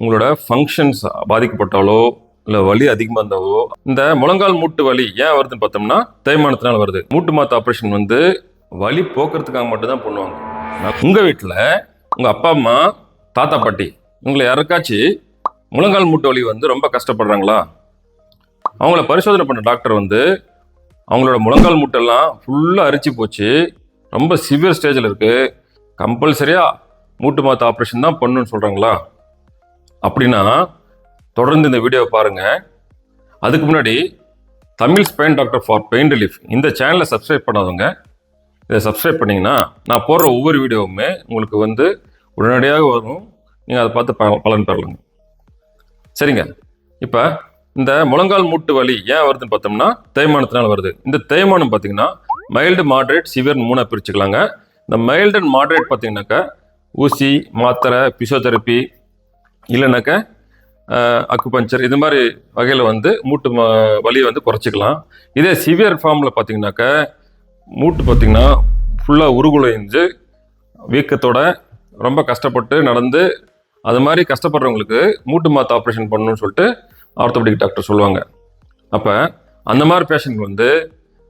உங்களோட ஃபங்க்ஷன்ஸ் பாதிக்கப்பட்டாலோ இல்லை வலி அதிகமாக இருந்தாலோ இந்த முழங்கால் மூட்டு வலி ஏன் வருதுன்னு பார்த்தோம்னா தேய்மானத்தினால் வருது. மூட்டு மாத்து ஆப்ரேஷன் வந்து வலி போக்குறதுக்காக மட்டும்தான் பண்ணுவாங்க. உங்கள் வீட்டில் உங்கள் அப்பா அம்மா தாத்தா பாட்டி உங்களை யாருக்காச்சும் முழங்கால் மூட்டு வலி வந்து ரொம்ப கஷ்டப்படுறாங்களா? அவங்கள பரிசோதனை பண்ண டாக்டர் வந்து அவங்களோட முழங்கால் மூட்டெல்லாம் ஃபுல்லாக அரிச்சு போச்சு. ரொம்ப சிவியர் ஸ்டேஜில் இருக்குது கம்பல்சரியாக மூட்டு மாத்த ஆப்ரேஷன் தான் பண்ணுன்னு சொல்கிறாங்களா அப்படின்னா தொடர்ந்து இந்த வீடியோவை பாருங்கள் அதுக்கு முன்னாடி Tamil spine doctor for pain relief இந்த சேனலை சப்ஸ்கிரைப் பண்ணாதவங்க இதை சப்ஸ்கிரைப் பண்ணிங்கன்னா நான் போடுற ஒவ்வொரு வீடியோவுமே உங்களுக்கு வந்து உடனடியாக வரும். நீங்கள் அதை பார்த்து ப- பலன் பெறலாங்க சரிங்க. இப்போ இந்த முழங்கால் மூட்டு வலி ஏன் வருதுன்னு பார்த்தோம்னா தேய்மானத்தினால வருது. இந்த தேய்மானம் பார்த்தீங்கன்னா மைல்டு மாட்ரேட் சிவியர் மூணாக பிரிச்சுக்கலாங்க. இந்த மைல்டு அண்ட் மாட்ரேட் பார்த்தீங்கன்னாக்கா ஊசி மாத்திரை பிசியோதெரப்பி இல்லைனாக்கா அக்குபஞ்சர் இது மாதிரி வகையில் வந்து மூட்டு வலியை வந்து குறைச்சிக்கலாம். இதே சிவியர் ஃபார்மில் பார்த்தீங்கன்னாக்கா மூட்டு பார்த்தீங்கன்னா ஃபுல்லாக உருகுலைஞ்சு வீக்கத்தோட ரொம்ப கஷ்டப்பட்டு நடந்து அது மாதிரி கஷ்டப்படுறவங்களுக்கு மூட்டு மாத்து ஆப்ரேஷன் பண்ணணும்னு சொல்லிட்டு ஆர்த்தோபெடிக் டாக்டர் சொல்லுவாங்க. அப்போ அந்த மாதிரி பேஷண்ட் வந்து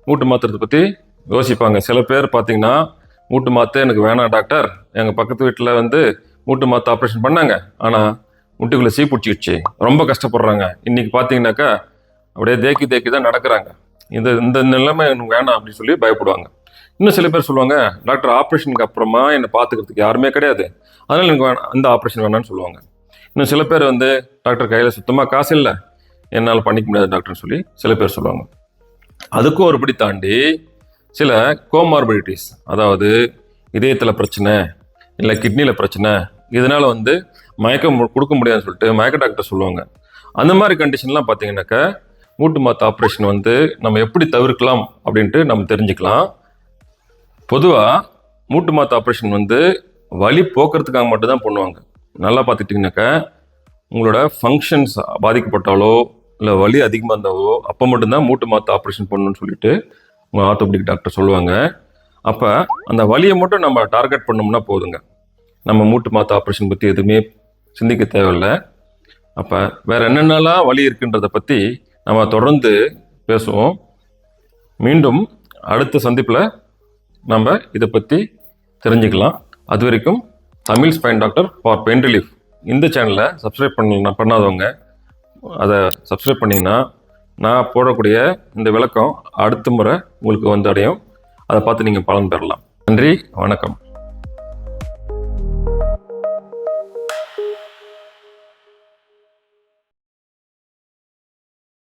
மூட்டு மாத்துறதை பற்றி யோசிப்பாங்க. சில பேர் பார்த்தீங்கன்னா மூட்டு மாத்து எனக்கு வேணாம் டாக்டர். எங்கள் பக்கத்து வீட்டில் வந்து மூட்டு மாத்து ஆப்ரேஷன் பண்ணாங்க. ஆனால் முட்டுக்குள்ளே சீ பிடிச்சிக்கிச்சு ரொம்ப கஷ்டப்படுறாங்க. இன்றைக்கி பார்த்தீங்கன்னாக்கா அப்படியே தேக்கி தேக்கி தான் நடக்கிறாங்க. இந்த இந்த நிலைமை எனக்கு வேணாம் அப்படின்னு சொல்லி பயப்படுவாங்க. இன்னும் சில பேர் சொல்லுவாங்க டாக்டர் ஆப்ரேஷனுக்கு அப்புறமா என்னை பார்த்துக்கிறதுக்கு யாருமே கிடையாது. அதனால் எனக்கு வேணாம் அந்த ஆப்ரேஷன் வேணாம்னு சொல்லுவாங்க. இன்னும் சில பேர் வந்து டாக்டர் கையில் சுத்தமாக காசு இல்லை. என்னால் பண்ணிக்க முடியாது டாக்டர்னு சொல்லி சில பேர் சொல்லுவாங்க. அதுக்கும் ஒருபடி தாண்டி சில கோமார்பிலிட்டிஸ் அதாவது இதயத்தில் பிரச்சனை இல்லை கிட்னியில் பிரச்சனை இதனால் வந்து மயக்கம் கொடுக்க முடியாதுன்னு சொல்லிட்டு மயக்க டாக்டர் சொல்லுவாங்க. அந்த மாதிரி கண்டிஷன்லாம் பார்த்தீங்கன்னாக்கா மூட்டு மாத்து ஆப்ரேஷன் வந்து நம்ம எப்படி தவிர்க்கலாம் அப்படின்ட்டு நம்ம தெரிஞ்சுக்கலாம். பொதுவாக மூட்டு மாத்து ஆப்ரேஷன் வந்து வலி போக்குறதுக்காக மட்டும்தான் பண்ணுவாங்க. நல்லா பார்த்துட்டிங்கனாக்கா உங்களோட ஃபங்க்ஷன்ஸ் பாதிக்கப்பட்டாலோ இல்லை வலி அதிகமாக இருந்தாலோ அப்போ மட்டும்தான் மூட்டு மாத்து ஆப்ரேஷன் பண்ணணும்னு சொல்லிட்டு உங்கள் ஆர்த்தோபெடிக் டாக்டர் சொல்லுவாங்க. அப்போ அந்த வலியை மட்டும் நம்ம டார்கெட் பண்ணோம்னா போதுங்க. நம்ம மூட்டு மாத்த ஆப்ரேஷன் பற்றி எதுவுமே சிந்திக்க தேவையில்லை. அப்போ வேறு என்னென்னலாம் வழி இருக்குன்றதை பற்றி நம்ம தொடர்ந்து பேசுவோம். மீண்டும் அடுத்த சந்திப்பில் நம்ம இதை பற்றி தெரிஞ்சுக்கலாம். அது வரைக்கும் Tamil spine doctor for pain relief இந்த சேனலை சப்ஸ்கிரைப் பண்ண பண்ணாதவங்க அதை சப்ஸ்கிரைப் பண்ணிங்கன்னா நான் போடக்கூடிய இந்த விளக்கம் அடுத்த முறை உங்களுக்கு வந்து அடையும். அதை பார்த்து நீங்கள் பலன் பெறலாம். நன்றி வணக்கம்.